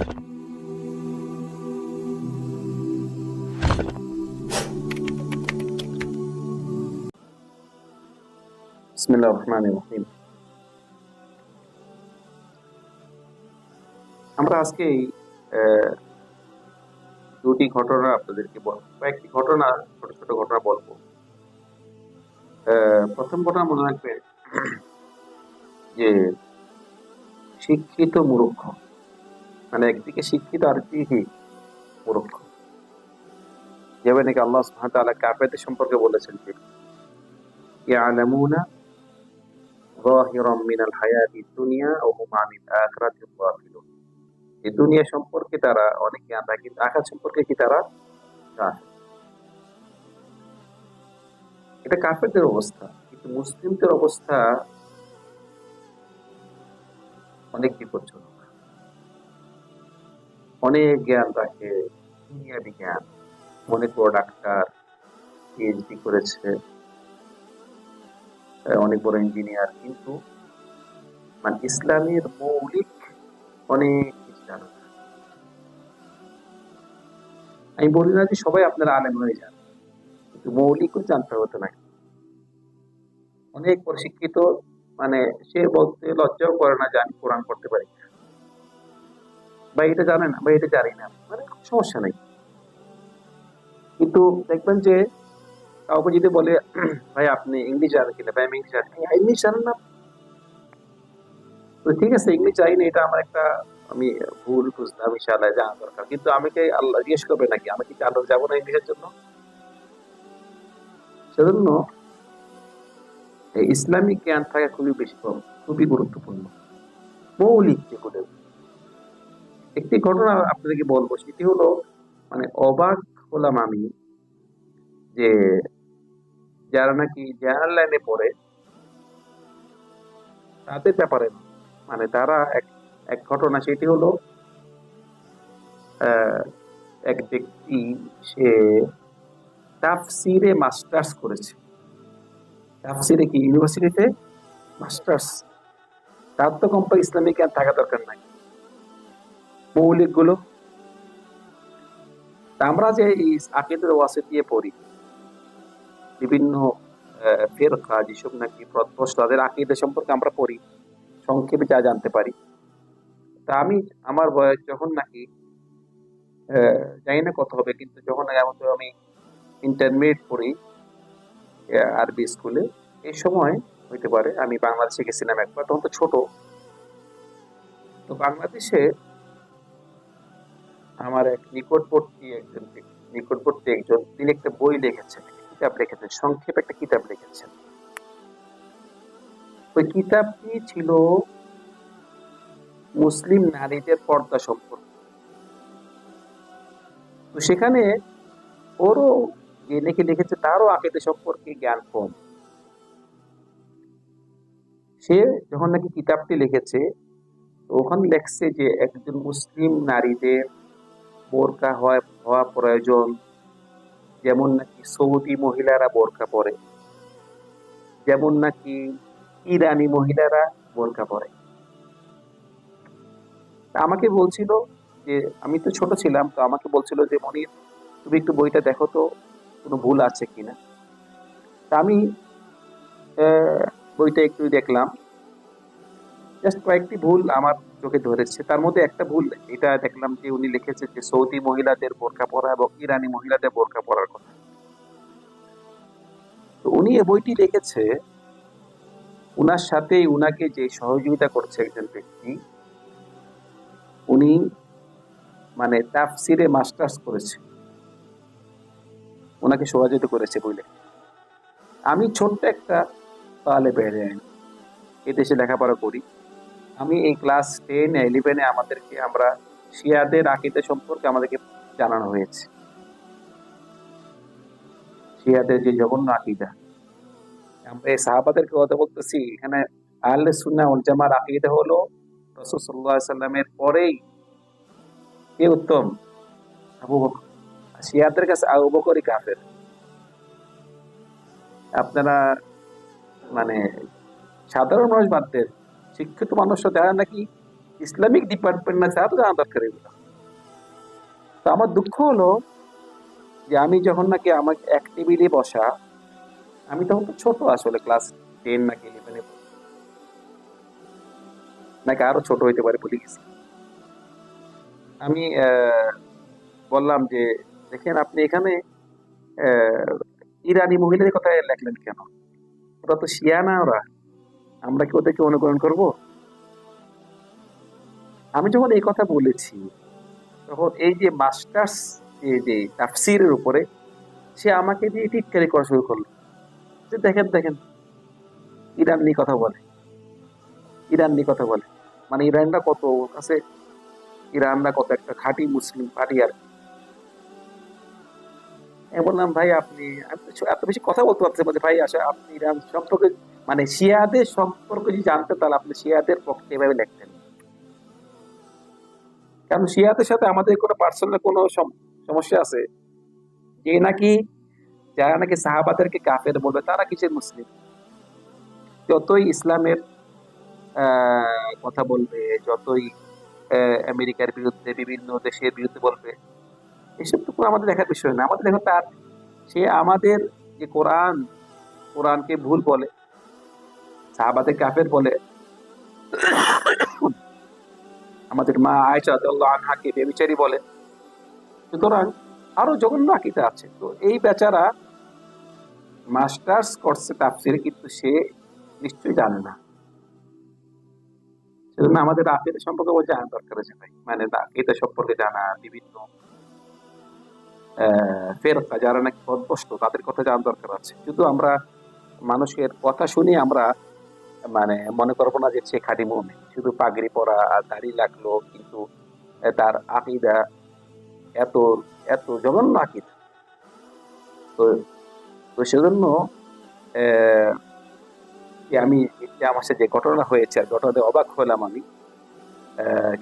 বিসমিল্লাহির রহমানির রহিম। আমরা আজকে এই, দুটি ঘটনা আপনাদেরকে বলব। কয়েকটি ঘটনা ছোট ছোট ঘটনা বলব। প্রথম ঘটনা মনে রাখবেন যে শিক্ষিত মূর্খ মানে একদিকে শিক্ষিত আর একদিকে কি মূর্খ যেভাবে নাকি আল্লাহ সুবহানাহু ওয়া তাআলা কাফেরদের সম্পর্কে বলেছেন যে ইয়ালামুনা ظاهرا من الحياة الدنيا وهم عن الآخرة غافلون এই দুনিয়া সম্পর্কে তারা অনেক জ্ঞান রাখে কিন্তু আখাত সম্পর্কে কি তারা জানে এটা কাফেরদের অবস্থা কিন্তু মুসলিমদের অবস্থা অনেক বিপজ্জনক অনেক জ্ঞান রাখে দুনিয়াবি জ্ঞান অনেক বড় ডাক্তার পিএইচডি করেছে অনেক বড় ইঞ্জিনিয়ার কিন্তু মানে ইসলামের মৌলিক অনেক আমি বলি না যে সবাই আপনারা আলেম হয়ে যান, কিন্তু মৌলিকও জানতে হতো না অনেক প্রশিক্ষিত মানে সে বলতে লজ্জাও করে না যে আমি কোরআন করতে পারি। বা এটা জানে না বা এটা জানি না। মানে সমস্যা নেই। কিন্তু দেখবেন যে কাউকে যদি বলে ভাই আপনি ইংলিশ জানেন কিনা? ভাই আমি ইংলিশ জানি "এই, ইংলিশ জানেন না। তো ঠিক আছে ইংলিশ জানি না এটা আমার একটা আমি ভুল বুঝলাম ইনশাআল্লাহ জানা দরকার। কিন্তু আমি কি আল্লাহ জিজ্ঞেস করবে নাকি আমি কি আল্লাহ যাব না ইংলিশের জন্য? সেজন্য ইসলামিক জ্ঞান থাকা খুবই বেশি খুবই গুরুত্বপূর্ণ। মৌলিক যেগুলো একটি ঘটনা আপনাদেরকে বলব, সেটি হলো মানে অবাক হলাম আমি যে যারা নাকি জেনারেল লাইনে পড়ে, তাদের ব্যাপারে মানে তারা এক এক ঘটনা, সেটি হলো এক ব্যক্তি, সে তাফসিরে মাস্টার্স করেছে। তাফসিরে কি? ইউনিভার্সিটিতে মাস্টার্স। তার তো কম্পা ইসলামিক জ্ঞান থাকা দরকার নাই। মৌলিকগুলো তা আমরা যে এই ওয়াসে দিয়ে পড়ি, বিভিন্ন ফেরকা, যেসব নাকি প্রদোষ তাদের আকিদের সম্পর্কে আমরা পড়ি, সংক্ষেপে যা জানতে পারি। তা আমি, আমার বয়স যখন নাকি জানি না কত হবে, কিন্তু যখন এমন আমি ইন্টারমিডিয়েট পড়ি আরবি স্কুলে এই সময় হইতে পারে, আমি বাংলাদেশে গেছিলাম একবার, তখন তো ছোট। তো বাংলাদেশে আমার এক নিকটবর্তী একজন নিকটবর্তী একজন, তিনি একটা বই লিখেছেন কিতাব লিখেছেন, সংক্ষেপে একটা কিতাব লিখেছেন। ওই কিতাবটি ছিল মুসলিম নারীদের পর্দা সম্পর্কে। তো সেখানে ওরও যে লিখে লিখেছে, তারও আকিদে সম্পর্কে জ্ঞান কম। সে যখন নাকি কিতাবটি লিখেছে ওখানে লেখছে যে একজন মুসলিম নারীদের বোরকা হওয়া প্রয়োজন। যেমন নাকি সৌদি মহিলারা বোরকা পরে। যেমন নাকি ইরানি মহিলারা বোরকা পরে। আমাকে বলছিল যে, আমি তো ছোট ছিলাম, তো আমাকে বলছিল যে, মনির, তুমি একটু বইটা দেখো তো, কোনো ভুল আছে কিনা? তা আমি বইটা একটু দেখলাম। জাস্ট কয়েকটি ভুল আমার চোখে ধরেছে। তার মধ্যে একটা ভুল, এটা দেখলাম যে উনি লিখেছে যে সৌদি মহিলাদের বোরকা পরা এবং ইরানি মহিলাদের বোরকা পরার কথা। উনি এই বইটি লিখেছে উনার সাথেই উনাকে যে সহযোগিতা করছে একজন ব্যক্তি, উনি মানে তাফসিরে মাস্টার্স করেছে। ওনাকে সহযোগিতা করেছে বলে আমি ছোট্ট একটা তালে বেড়ে এদেশে লেখাপড়া করি। আমি এই ক্লাস টেন ইলেভেনে আমাদেরকে আমরা শিয়াদের আকিদা সম্পর্কে আমাদেরকে জানানো হয়েছে। শিয়াদের যে জঘন্য আকিদা। আমরা এই সাহাবাদেরকে কথা বলতেছি, এখানে আহলে সুন্নাহ ওয়াল জামার আকিদা হলো রাসূল আলাইহি সাল্লামের পরেই কে উত্তম? আবু বকর। শিয়াদের কাছে আবু বকরই কাফের। আপনারা মানে সাধারণ মানুষ বাদ দেন শিক্ষিত মানুষরা দেখা নাকি ইসলামিক ডিপার্টমেন্ট না ছাড়া তো জানা দরকার এগুলো। তো আমার দুঃখ হলো যে আমি যখন নাকি আমাকে এক টেবিলে বসা, আমি তখন তো ছোট আসলে ক্লাস টেন নাকি ইলেভেনে নাকি আরও ছোট হইতে পারে ভুলে গেছি। আমি বললাম যে, দেখেন আপনি এখানে ইরানি মহিলাদের কথা লেখলেন কেন? ওরা তো শিয়া না ওরা। আমরা কি ওদেরকে অনুকরণ করব? আমি যখন এই কথা বলেছি, তখন এই যে মাস্টার্স যে তাফসিরের উপরে, সে আমাকে দিয়ে টিটকারি করা শুরু করল। যে দেখেন দেখেন, ইরান নিয়ে কথা বলে। ইরান নিয়ে কথা বলে। মানে ইরানরা কত কাছে ইরানরা কত একটা খাঁটি মুসলিম পার্টি আর। বললাম, ভাই, আপনি এত বেশি কথা বলতে পারছেন ভাই, আসলে আপনি ইরান সম্পর্কে মানে শিয়াদের সম্পর্কে যদি জানতে, তাহলে আপনি শিয়াদের পক্ষে এভাবে লিখতেন। কারণ শিয়াদের সাথে আমাদের কোনো পার্সোনাল কোনো সমস্যা আছে। যে নাকি, যারা নাকি সাহাবাদেরকে কাফের বলবে, তারা কিসের মুসলিম? যতই ইসলামের কথা বলবে, যতই আমেরিকার বিরুদ্ধে, বিভিন্ন দেশের বিরুদ্ধে বলবে এসব তো আমাদের দেখার বিষয় না। আমাদের দেখো তার, সে আমাদের যে কোরআন, কোরআনকে ভুল বলে সাহাবাদের কাফের বলে, আমাদের মা আয়সা আনহাকে বেবিচারি বলে, সুতরাং আরও জঘন্য আকিদা আছে। তো এই বেচারা মাস্টার্স করছে তাফসিরে কিন্তু সে নিশ্চয়ই জানে না। সেজন্য আমাদের আকিদা সম্পর্কে বলতে জানা দরকার আছে ভাই। মানে আকিদা সম্পর্কে জানা, বিভিন্ন ফেরকা যারা নাকি পদভস্ত তাদের কথা জানা দরকার আছে। শুধু আমরা মানুষের কথা শুনে, আমরা মানে মনে করব না যে সে খাঁটি শুধু পাগড়ি পরা আর দাড়ি লাগল, কিন্তু তার আকিদা এত এত জঘন্য আকিদা। তো তো সেজন্য আমি আমার সাথে যে ঘটনা হয়েছে, আর ঘটনাতে অবাক হলাম আমি।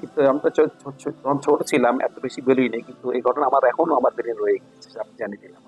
কিন্তু আমি তো ছোট ছিলাম, এত বেশি বেরোই নেই কিন্তু এই ঘটনা আমার এখনও আমার ব্রেনে রয়ে গেছে আপনি জানিয়ে দিলাম।